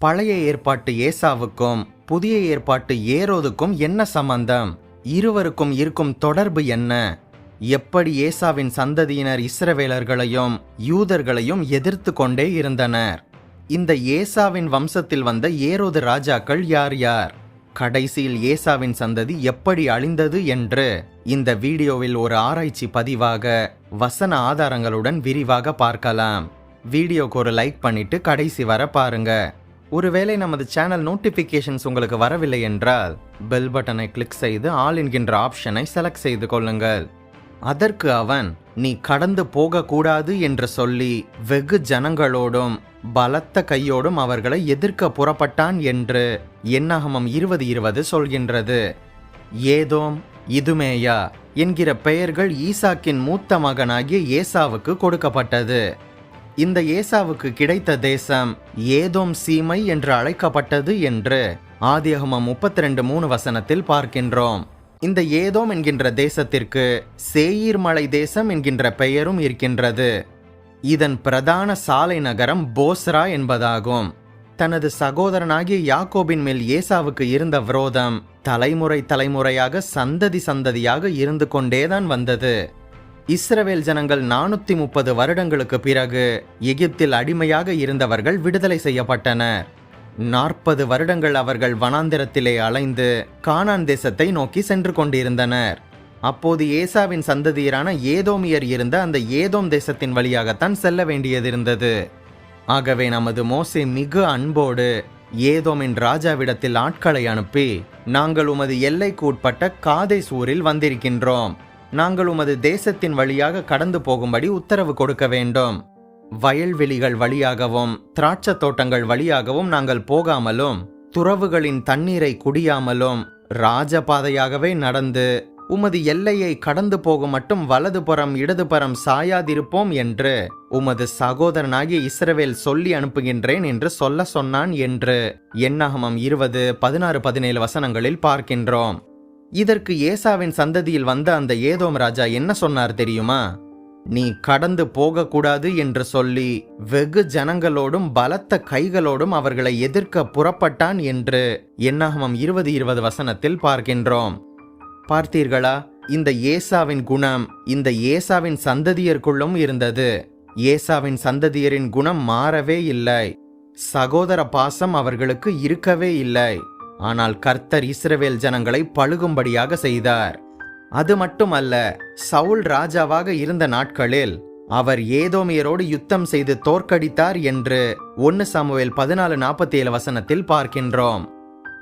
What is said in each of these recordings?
பழைய ஏற்பாட்டு ஏசாவுக்கும் புதிய ஏற்பாட்டு ஏரோதுக்கும் என்ன சம்பந்தம்? இருவருக்கும் இருக்கும் தொடர்பு என்ன? எப்படி ஏசாவின் சந்ததியினர் இஸ்ரவேலர்களையும் யூதர்களையும் எதிர்த்து கொண்டே இருந்தனர்? இந்த ஏசாவின் வம்சத்தில் வந்த ஏரோது ராஜாக்கள் யார் யார்? கடைசியில் ஏசாவின் சந்ததி எப்படி அழிந்தது என்று இந்த வீடியோவில் ஒரு ஆராய்ச்சி பதிவாக வசன ஆதாரங்களுடன் விரிவாக பார்க்கலாம். வீடியோக்கு ஒரு லைக் பண்ணிட்டு கடைசி வர பாருங்க. ஒருவேளை நமது சேனல் நோட்டிஃபிகேஷன்ஸ் உங்களுக்கு வரவில்லை என்றால் பெல் பட்டனை கிளிக் செய்து ஆல் என்கின்ற ஆப்ஷனை செலக்ட் செய்து கொள்ளுங்கள். அதற்கு அவன் நீ கடந்து போகக்கூடாது என்று சொல்லி வெகு ஜனங்களோடும் பலத்த கையோடும் அவர்களை எதிர்க்க புறப்பட்டான் என்று எண்ணகமம் இருபது இருபது சொல்கின்றது. ஏதோம் இதுமேயா என்கிற பெயர்கள் ஈசாக்கின் மூத்த மகனாகிய ஏசாவுக்கு கொடுக்கப்பட்டது. இந்த ஏசாவுக்கு கிடைத்த தேசம் ஏதோம் சீமை என்று அழைக்கப்பட்டது என்று ஆதியகமம் முப்பத்தி ரெண்டு மூணு வசனத்தில் பார்க்கின்றோம். இந்த ஏதோம் என்கின்ற தேசத்திற்கு சேயீர் மலை தேசம் என்கின்ற பெயரும் இருக்கின்றது. இதன் பிரதான சாலை நகரம் போஸ்ரா என்பதாகும். தனது சகோதரனாகிய யாக்கோபின் மேல் ஏசாவுக்கு இருந்த விரோதம் தலைமுறை தலைமுறையாக சந்ததி சந்ததியாக இருந்து கொண்டேதான் வந்தது. இஸ்ரவேல் ஜனங்கள் நானூத்தி முப்பது வருடங்களுக்கு பிறகு எகிப்தில் அடிமையாக இருந்தவர்கள் விடுதலை செய்யப்பட்டனர் நாற்பது வருடங்கள் அவர்கள் வனாந்திரத்திலே அலைந்து கானான் தேசத்தை நோக்கி சென்று கொண்டிருந்தனர். அப்போது ஏசாவின் சந்ததியரான ஏதோமியர் இருந்த அந்த ஏதோம் தேசத்தின் வழியாகத்தான் செல்ல வேண்டியதிருந்தது. ஆகவே நமது மோசே மிகு அன்போடு ஏதோமின் ராஜாவிடத்தில் ஆட்களை அனுப்பி நாங்கள் உமது எல்லைக்கு உட்பட்ட காதை சூரில் வந்திருக்கின்றோம். நாங்கள் உமது தேசத்தின் வழியாக கடந்து போகும்படி உத்தரவு கொடுக்க வேண்டும். வயல்வெளிகள் வழியாகவும் திராட்சை தோட்டங்கள் வழியாகவும் நாங்கள் போகாமலும் துறவுகளின் தண்ணீரை குடியாமலும் ராஜபாதையாகவே நடந்து உமது எல்லையை கடந்து போகும் மட்டும் வலதுபுறம் இடதுபுறம் சாயாதிருப்போம் என்று உமது சகோதரனாகிய இஸ்ரவேல் சொல்லி அனுப்புகின்றேன் என்று சொல்ல சொன்னான் என்று எண்ணாகமம் இருபது பதினாறு பதினேழு வசனங்களில் பார்க்கின்றோம். இதற்கு ஏசாவின் சந்ததியில் வந்த அந்த ஏதோம் ராஜா என்ன சொன்னார் தெரியுமா? நீ கடந்து போகக்கூடாது என்று சொல்லி வெகு ஜனங்களோடும் பலத்த கைகளோடும் அவர்களை எதிர்க்க புறப்பட்டான் என்று என்னாகமம் இருபது இருபது வசனத்தில் பார்க்கின்றோம். பார்த்தீர்களா? இந்த ஏசாவின் குணம் இந்த ஏசாவின் சந்ததியருக்குள்ளும் இருந்தது. ஏசாவின் சந்ததியரின் குணம் மாறவே இல்லை. சகோதர பாசம் அவர்களுக்கு இருக்கவே இல்லை. ஆனால் கர்த்தர் இஸ்ரவேல் ஜனங்களை பழுகும்படியாக செய்தார். அது மட்டுமல்ல சவுல் ராஜாவாக இருந்த நாட்களில் அவர் ஏதோமியரோடு யுத்தம் செய்து தோற்கடித்தார் என்று ஒன்னு சாமுவேல் பதினாலு நாற்பத்தி ஏழு வசனத்தில் பார்க்கின்றோம்.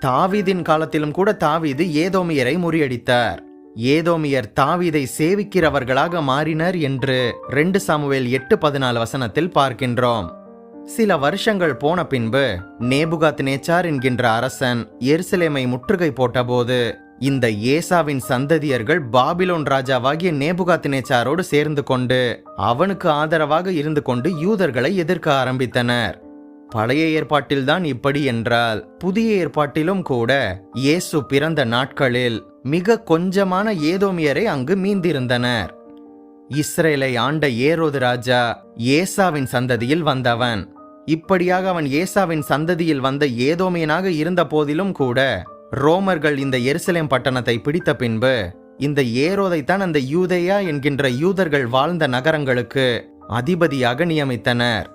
தாவீதின் காலத்திலும் கூட தாவீது ஏதோமியரை முறியடித்தார். ஏதோமியர் தாவீதை சேவிக்கிறவர்களாக மாறினர் என்று ரெண்டு சாமுவேல் எட்டு பதினாலு வசனத்தில் பார்க்கின்றோம். சில வருஷங்கள் போன பின்பு நேபுகாத் நேச்சார் என்கின்ற அரசன் எருசலேமை முற்றுகை போட்டபோது இந்த ஏசாவின் சந்ததியர்கள் பாபிலோன் ராஜாவாகிய நேபுகாத் நேச்சாரோடு சேர்ந்து கொண்டு அவனுக்கு ஆதரவாக இருந்து கொண்டு யூதர்களை எதிர்க்க ஆரம்பித்தனர். பழைய ஏற்பாட்டில்தான் இப்படி என்றால் புதிய ஏற்பாட்டிலும் கூட இயேசு பிறந்த நாட்களில் மிக கொஞ்சமான ஏதோமியரை அங்கு மீந்திருந்தனர். இஸ்ரேலை ஆண்ட ஏரோது ராஜா ஏசாவின் சந்ததியில் வந்தவன். இப்படியாக அவன் ஏசாவின் சந்ததியில் வந்த ஏதோமியனாக இருந்த போதிலும் கூட ரோமர்கள் இந்த எருசலேம் பட்டணத்தை பிடித்த பின்பு இந்த ஏரோதைத்தான் அந்த யூதேயா என்கின்ற யூதர்கள் வாழ்ந்த நகரங்களுக்கு அதிபதியாக நியமித்தனர்.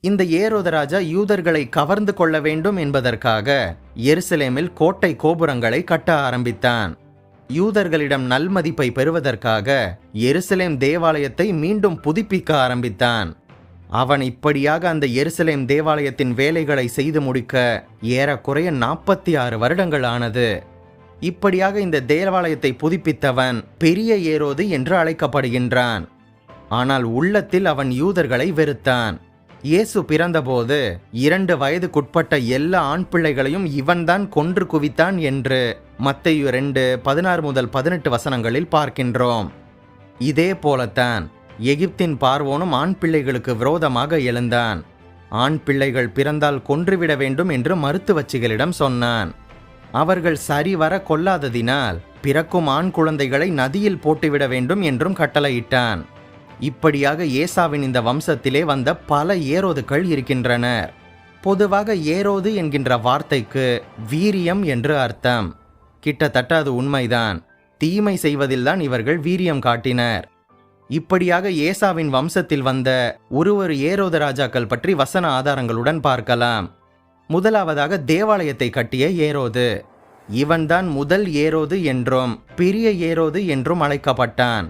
இந்த ஏரோதராஜா யூதர்களை கவர்ந்து கொள்ள வேண்டும் என்பதற்காக எருசலேமில் கோட்டை கோபுரங்களை கட்ட ஆரம்பித்தான். யூதர்களிடம் நல்மதிப்பை பெறுவதற்காக எருசலேம் தேவாலயத்தை மீண்டும் புதுப்பிக்க ஆரம்பித்தான். அவன் இப்படியாக அந்த எருசலேம் தேவாலயத்தின் வேலைகளை செய்து முடிக்க ஏறக்குறைய நாற்பத்தி ஆறு வருடங்கள் ஆனது. இப்படியாக இந்த தேவாலயத்தை புதுப்பித்தவன் பெரிய ஏரோது என்று அழைக்கப்படுகின்றான். ஆனால் உள்ளத்தில் அவன் யூதர்களை வெறுத்தான். இயேசு பிறந்தபோது இரண்டு வயதுக்குட்பட்ட எல்லா ஆண் பிள்ளைகளையும் இவன்தான் கொன்று குவித்தான் என்று மத்தையு ரெண்டு பதினாறு முதல் பதினெட்டு வசனங்களில் பார்க்கின்றோம். இதே போலத்தான் எகிப்தின் பார்வோனும் ஆண் பிள்ளைகளுக்கு விரோதமாக எழுந்தான். ஆண் பிள்ளைகள் பிறந்தால் கொன்றுவிட வேண்டும் என்று மருத்துவச்சிகளிடம் சொன்னான். அவர்கள் சரிவர கொல்லாததினால் பிறக்கும் ஆண் குழந்தைகளை நதியில் போட்டுவிட வேண்டும் என்றும் கட்டளையிட்டான். இப்படியாக ஏசாவின் இந்த வம்சத்திலே வந்த பல ஏரோதுக்கள் இருக்கின்றனர். பொதுவாக ஏரோது என்கின்ற வார்த்தைக்கு வீரியம் என்று அர்த்தம். கிட்டத்தட்ட அது உண்மைதான். தீமை செய்வதில்தான் இவர்கள் வீரியம் காட்டினர். இப்படியாக ஏசாவின் வம்சத்தில் வந்த ஒரு ஒரு ராஜாக்கள் பற்றி வசன ஆதாரங்களுடன் பார்க்கலாம். முதலாவதாக தேவாலயத்தை கட்டிய ஏரோது. இவன்தான் முதல் ஏரோது என்றும் பெரிய ஏரோது என்றும் அழைக்கப்பட்டான்.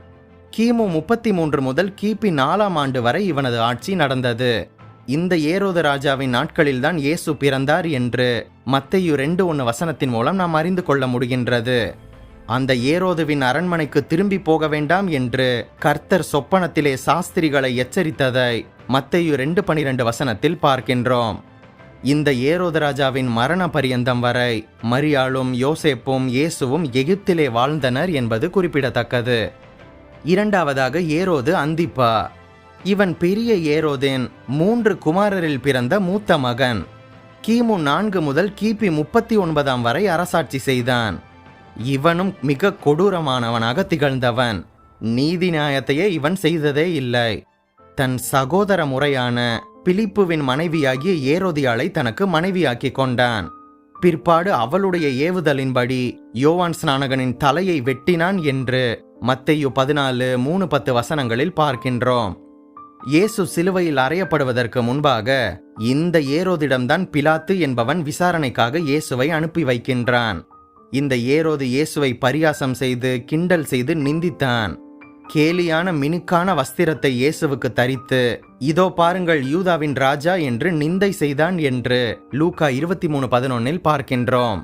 கிமு முப்பத்தி மூன்று முதல் கிபி நாலாம் ஆண்டு வரை இவனது ஆட்சி நடந்தது. இந்த ஏரோது ராஜாவின் நாட்களில்தான் இயேசு பிறந்தார் என்று மத்தையு ரெண்டு ஒன்று வசனத்தின் மூலம் நாம் அறிந்து கொள்ள முடிகின்றது. அந்த ஏரோதுவின் அரண்மனைக்கு திரும்பி போக வேண்டாம் என்று கர்த்தர் சொப்பனத்திலே சாஸ்திரிகளை எச்சரித்ததை மத்தையு ரெண்டு பனிரெண்டு வசனத்தில் பார்க்கின்றோம். இந்த ஏரோது ராஜாவின் மரண பரியந்தம் வரை மரியாளும் யோசேப்பும் இயேசுவும் எகிப்திலே வாழ்ந்தனர் என்பது குறிப்பிடத்தக்கது. இரண்டாவதாக ஏரோது அந்திப்பா. இவன் பெரிய ஏரோதின் மூன்று குமாரரில் பிறந்த மூத்த மகன். கிமு நான்கு முதல் கிபி முப்பத்தி ஒன்பதாம் வரை அரசாட்சி செய்தான். இவனும் மிக கொடூரமானவனாக திகழ்ந்தவன். நீதி நியாயத்தையே இவன் செய்ததே இல்லை. தன் சகோதர முறையான பிலிப்புவின் மனைவியாகிய ஏரோதியாளை தனக்கு மனைவியாக்கி கொண்டான். பிற்பாடு அவளுடைய ஏவுதலின்படி யோவான் ஸ்நானகனின் தலையை வெட்டினான் என்று மத்தையு பதினாலு மூணு பத்து வசனங்களில் பார்க்கின்றோம். இயேசு சிலுவையில் அறையப்படுவதற்கு முன்பாக இந்த ஏரோதிடம்தான் பிலாத்து என்பவன் விசாரணைக்காக இயேசுவை அனுப்பி வைக்கின்றான். இந்த ஏரோது இயேசுவை பரியாசம் செய்து கிண்டல் செய்து நிந்தித்தான். கேலியான மினுக்கான வஸ்திரத்தை இயேசுவுக்கு தரித்து இதோ பாருங்கள் யூதாவின் ராஜா என்று நிந்தை செய்தான் என்று லூகா இருபத்தி மூணு பதினொன்னில் பார்க்கின்றோம்.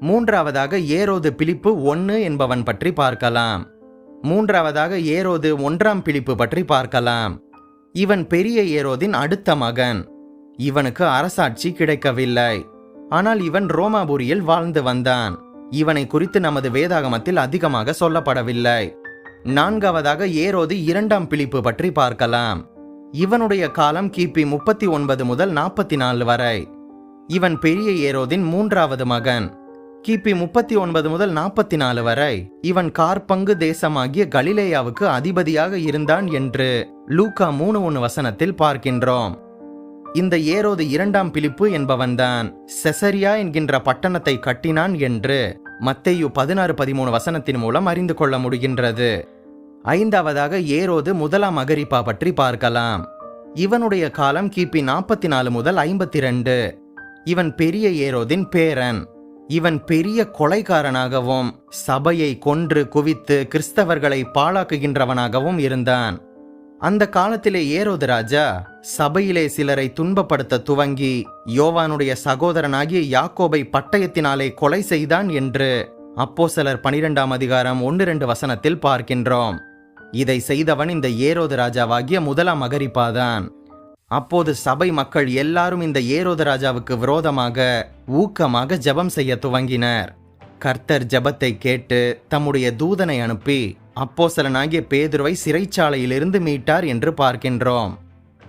மூன்றாவதாக ஏரோது பிலிப்பு ஒன்று என்பவன் பற்றி பார்க்கலாம். மூன்றாவதாக ஏரோது ஒன்றாம் பிலிப்பு பற்றி பார்க்கலாம். இவன் பெரிய ஏரோதின் அடுத்த மகன். இவனுக்கு அரசாட்சி கிடைக்கவில்லை. ஆனால் இவன் ரோமாபுரியில் வாழ்ந்து வந்தான். இவனை குறித்து நமது வேதாகமத்தில் அதிகமாக சொல்லப்படவில்லை. நான்காவதாக ஏரோது இரண்டாம் பிலிப்பு பற்றி பார்க்கலாம். இவனுடைய காலம் கிபி முப்பத்தி ஒன்பது முதல் நாற்பத்தி நாலு வரை. இவன் பெரிய ஏரோதின் மூன்றாவது மகன். கிபி முப்பத்தி ஒன்பது முதல் நாற்பத்தி நாலு வரை. இவன் கார்பங்கு தேசமாகிய கலிலேயாவுக்கு அதிபதியாக இருந்தான் என்று லூக்கா மூணு ஒன்று வசனத்தில் பார்க்கின்றோம். இந்த ஏரோது இரண்டாம் பிலிப்பு என்பவன்தான். செசரியா என்கின்ற பட்டணத்தை கட்டினான் என்று மத்தையு பதினாறு பதிமூணு வசனத்தின் மூலம் அறிந்து கொள்ள முடிகின்றது. ஐந்தாவதாக ஏரோது முதலாம் அகரிப்பா பற்றி பார்க்கலாம். இவனுடைய காலம் கிபி நாற்பத்தி நாலு முதல் ஐம்பத்தி ரெண்டு இவன் பெரிய ஏரோதின் பேரன். இவன் பெரிய கொலைக்காரனாகவும் சபையை கொன்று குவித்து கிறிஸ்தவர்களை பாழாக்குகின்றவனாகவும் இருந்தான். அந்த காலத்திலே ஏரோது ராஜா சபையிலே சிலரை துன்பப்படுத்த துவங்கி யோவானுடைய சகோதரனாகிய யாக்கோபை பட்டயத்தினாலே கொலை செய்தான் என்று அப்போ சிலர் பனிரெண்டாம் அதிகாரம் ஒன்று ரெண்டு வசனத்தில் பார்க்கின்றோம். இதை செய்தவன் இந்த ஏரோது ராஜாவாகிய முதலாம் அகரிப்பாதான். அப்போது சபை மக்கள் எல்லாரும் இந்த ஏரோது ராஜாவுக்கு விரோதமாக ஊக்கமாக ஜெபம் செய்ய துவங்கினர். கர்த்தர் ஜெபத்தை கேட்டு தம்முடைய தூதனை அனுப்பி அப்போசலனாகிய பேதுருவை சிறைச்சாலையிலிருந்து மீட்டார் என்று பார்க்கின்றோம்.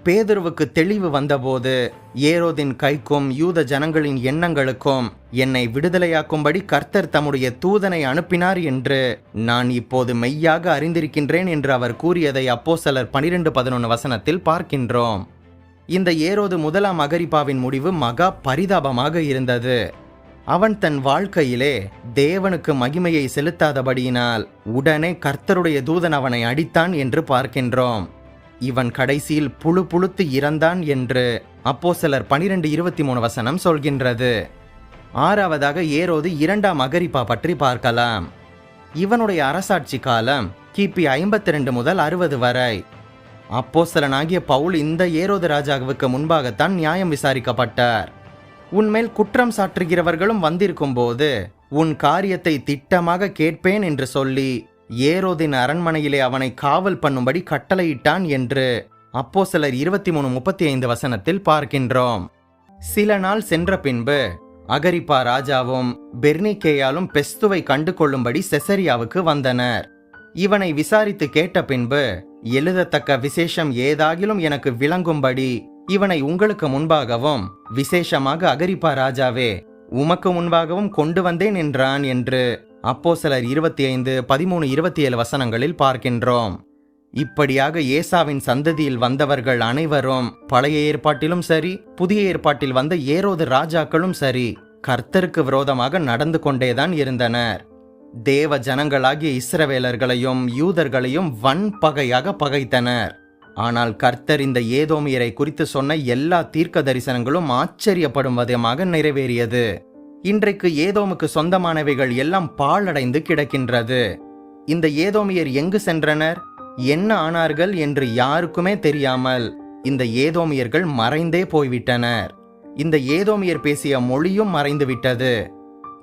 பேதுருவுக்கு தெளிவு வந்தபோது ஏரோதின் கைக்கும் யூத ஜனங்களின் எண்ணங்களுக்கும் என்னை விடுதலையாக்கும்படி கர்த்தர் தம்முடைய தூதனை அனுப்பினார் என்று நான் இப்போது மெய்யாக அறிந்திருக்கின்றேன் என்று அவர் கூறியதை அப்போஸ்தலர் பனிரெண்டு பதினொன்று வசனத்தில் பார்க்கின்றோம். இந்த ஏரோது முதலாம் அகரிப்பாவின் முடிவு மகா பரிதாபமாக இருந்தது. அவன் தன் வாழ்க்கையிலே தேவனுக்கு மகிமையை செலுத்தாதபடியினால் உடனே கர்த்தருடைய தூதன் அவனை அடித்தான் என்று பார்க்கின்றோம். இவன் கடைசியில் புழு புழுத்து இறந்தான் என்று அப்போ சிலர் பனிரெண்டு இருபத்தி மூணு வசனம் சொல்கின்றது. ஆறாவதாக ஏரோது இரண்டாம் அகரிப்பா பற்றி பார்க்கலாம். இவனுடைய அரசாட்சி காலம் கிபி ஐம்பத்தி ரெண்டு முதல் அறுபது வரை. அப்போஸ்தலனாகிய பவுல் இந்த ஏரோது ராஜாவுக்கு முன்பாகத்தான் நியாயம் விசாரிக்கப்பட்டார். உன்மேல் குற்றம் சாற்றுகிறவர்களும் வந்திருக்கும் போது உன் காரியத்தை திட்டமாக கேட்பேன் என்று சொல்லி ஏரோதின் அரண்மனையிலே அவனை காவல் பண்ணும்படி கட்டளையிட்டான் என்று அப்போ சிலர் இருபத்தி மூணு முப்பத்தி ஐந்து வசனத்தில் பார்க்கின்றோம். சில நாள் சென்ற பின்பு அகரிப்பா ராஜாவும் பெர்னிகேயாலும் பெஸ்துவை கண்டு கொள்ளும்படி செசரியாவுக்கு வந்தனர். இவனை விசாரித்து கேட்ட பின்பு எழுதத்தக்க விசேஷம் ஏதாகிலும் எனக்கு விளங்கும்படி இவனை உங்களுக்கு முன்பாகவும் விசேஷமாக அகரிப்பா ராஜாவே உமக்கு முன்பாகவும் கொண்டு வந்தேன் என்றான் என்று அப்போ சிலர் இருபத்தி ஐந்து பதிமூணு இருபத்தி ஏழு வசனங்களில் பார்க்கின்றோம். இப்படியாக ஏசாவின் சந்ததியில் வந்தவர்கள் அனைவரும் பழைய ஏற்பாட்டிலும் சரி புதிய ஏற்பாட்டில் வந்த ஏரோது ராஜாக்களும் சரி கர்த்தருக்கு விரோதமாக நடந்து கொண்டேதான் இருந்தனர். தேவ ஜனங்களாகிய இஸ்ரவேலர்களையும் யூதர்களையும் வன் பகையாக பகைத்தனர். ஆனால் கர்த்தர் இந்த ஏதோமியரை குறித்து சொன்ன எல்லா தீர்க்க தரிசனங்களும் ஆச்சரியப்படும் விதமாக நிறைவேறியது. இன்றைக்கு ஏதோமுக்கு சொந்தமானவைகள் எல்லாம் பாழடைந்து கிடக்கின்றது. இந்த ஏதோமியர் எங்கு சென்றனர்? என்ன ஆனார்கள் என்று யாருக்குமே தெரியாமல் இந்த ஏதோமியர்கள் மறைந்தே போய்விட்டனர். இந்த ஏதோமியர் பேசிய மொழியும் மறைந்து விட்டது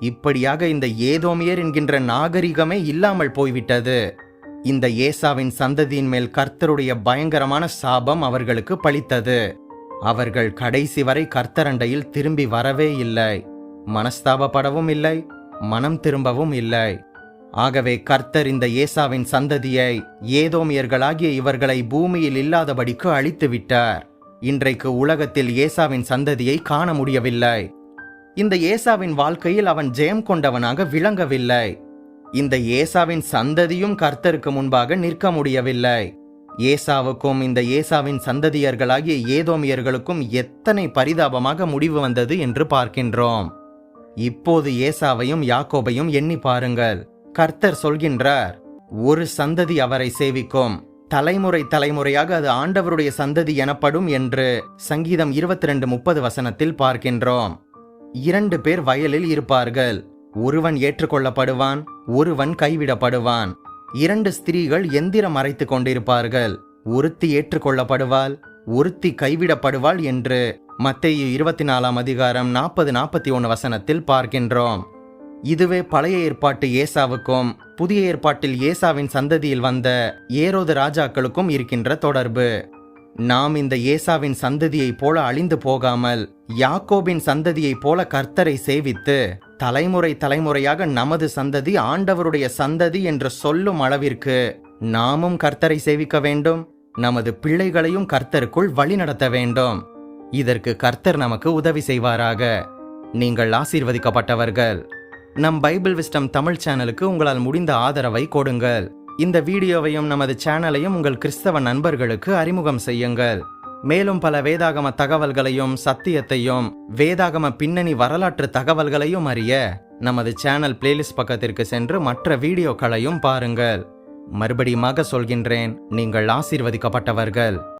இப்படியாக இந்த ஏதோமியர் என்கின்ற நாகரிகமே இல்லாமல் போய்விட்டது. இந்த ஏசாவின் சந்ததியின் மேல் கர்த்தருடைய பயங்கரமான சாபம் அவர்களுக்கு பழித்தது அவர்கள் கடைசி வரை கர்த்தரண்டையில் திரும்பி வரவே இல்லை. மனஸ்தாபப்படவும் இல்லை மனம் திரும்பவும் இல்லை. ஆகவே கர்த்தர் இந்த ஏசாவின் சந்ததியை ஏதோமியர்களாகிய இவர்களை பூமியில் இல்லாதபடிக்கு அழித்து விட்டார் இன்றைக்கு உலகத்தில் ஏசாவின் சந்ததியை காண முடியவில்லை. இந்த ஏசாவின் வாழ்க்கையில் அவன் ஜெயம் கொண்டவனாக விளங்கவில்லை. இந்த ஏசாவின் சந்ததியும் கர்த்தருக்கு முன்பாக நிற்க முடியவில்லை. ஏசாவுக்கும் இந்த ஏசாவின் சந்ததியர்களாகிய ஏதோமியர்களுக்கும் எத்தனை பரிதாபமாக முடிவு வந்தது என்று பார்க்கின்றோம். இப்போது ஏசாவையும் யாக்கோபையும் எண்ணி பாருங்கள். கர்த்தர் சொல்கின்றார் ஒரு சந்ததி அவரை சேவிக்கும். தலைமுறை தலைமுறையாக அது ஆண்டவருடைய சந்ததி எனப்படும் என்று சங்கீதம் இருபத்தி ரெண்டு முப்பது வசனத்தில் பார்க்கின்றோம். இரண்டு பேர் வயலில் இருப்பார்கள். ஒருவன் ஏற்றுக்கொள்ளப்படுவான் ஒருவன் கைவிடப்படுவான். இரண்டு ஸ்திரீகள் எந்திரம் மறைத்துக் கொண்டிருப்பார்கள். ஒருத்தி ஏற்றுக்கொள்ளப்படுவாள் ஒருத்தி கைவிடப்படுவாள் என்று மத்தேயு இருபத்தி நாலாம் அதிகாரம் நாற்பது நாற்பத்தி ஒன்று வசனத்தில் பார்க்கின்றோம். இதுவே பழைய ஏற்பாட்டு ஏசாவுக்கும் புதிய ஏற்பாட்டில் ஏசாவின் சந்ததியில் வந்த ஏரோது ராஜாக்களுக்கும் இருக்கின்ற தொடர்பு. நாம் இந்த ஏசாவின் சந்ததியைப் போல அழிந்து போகாமல் யாக்கோபின் சந்ததியைப் போல கர்த்தரை சேவித்து தலைமுறை தலைமுறையாக நமது சந்ததி ஆண்டவருடைய சந்ததி என்று சொல்லும் அளவிற்கு நாமும் கர்த்தரை சேவிக்க வேண்டும். நமது பிள்ளைகளையும் கர்த்தருக்குள் வழிநடத்த வேண்டும். இதற்கு கர்த்தர் நமக்கு உதவி செய்வாராக. நீங்கள் ஆசீர்வதிக்கப்பட்டவர்கள். நம் பைபிள் விஸ்டம் தமிழ் சேனலுக்கு உங்களால் முடிந்த ஆதரவை கொடுங்கள். இந்த வீடியோவையும் நமது சேனலையும் உங்கள் கிறிஸ்தவ நண்பர்களுக்கு அறிமுகம் செய்யுங்கள். மேலும் பல வேதாகம தகவல்களையும் சத்தியத்தையும் வேதாகம பின்னணி வரலாற்று தகவல்களையும் அறிய நமது சேனல் பிளேலிஸ்ட் பக்கத்திற்கு சென்று மற்ற வீடியோக்களையும் பாருங்கள். மறுபடியுமாக சொல்கின்றேன் நீங்கள் ஆசீர்வதிக்கப்பட்டவர்கள்.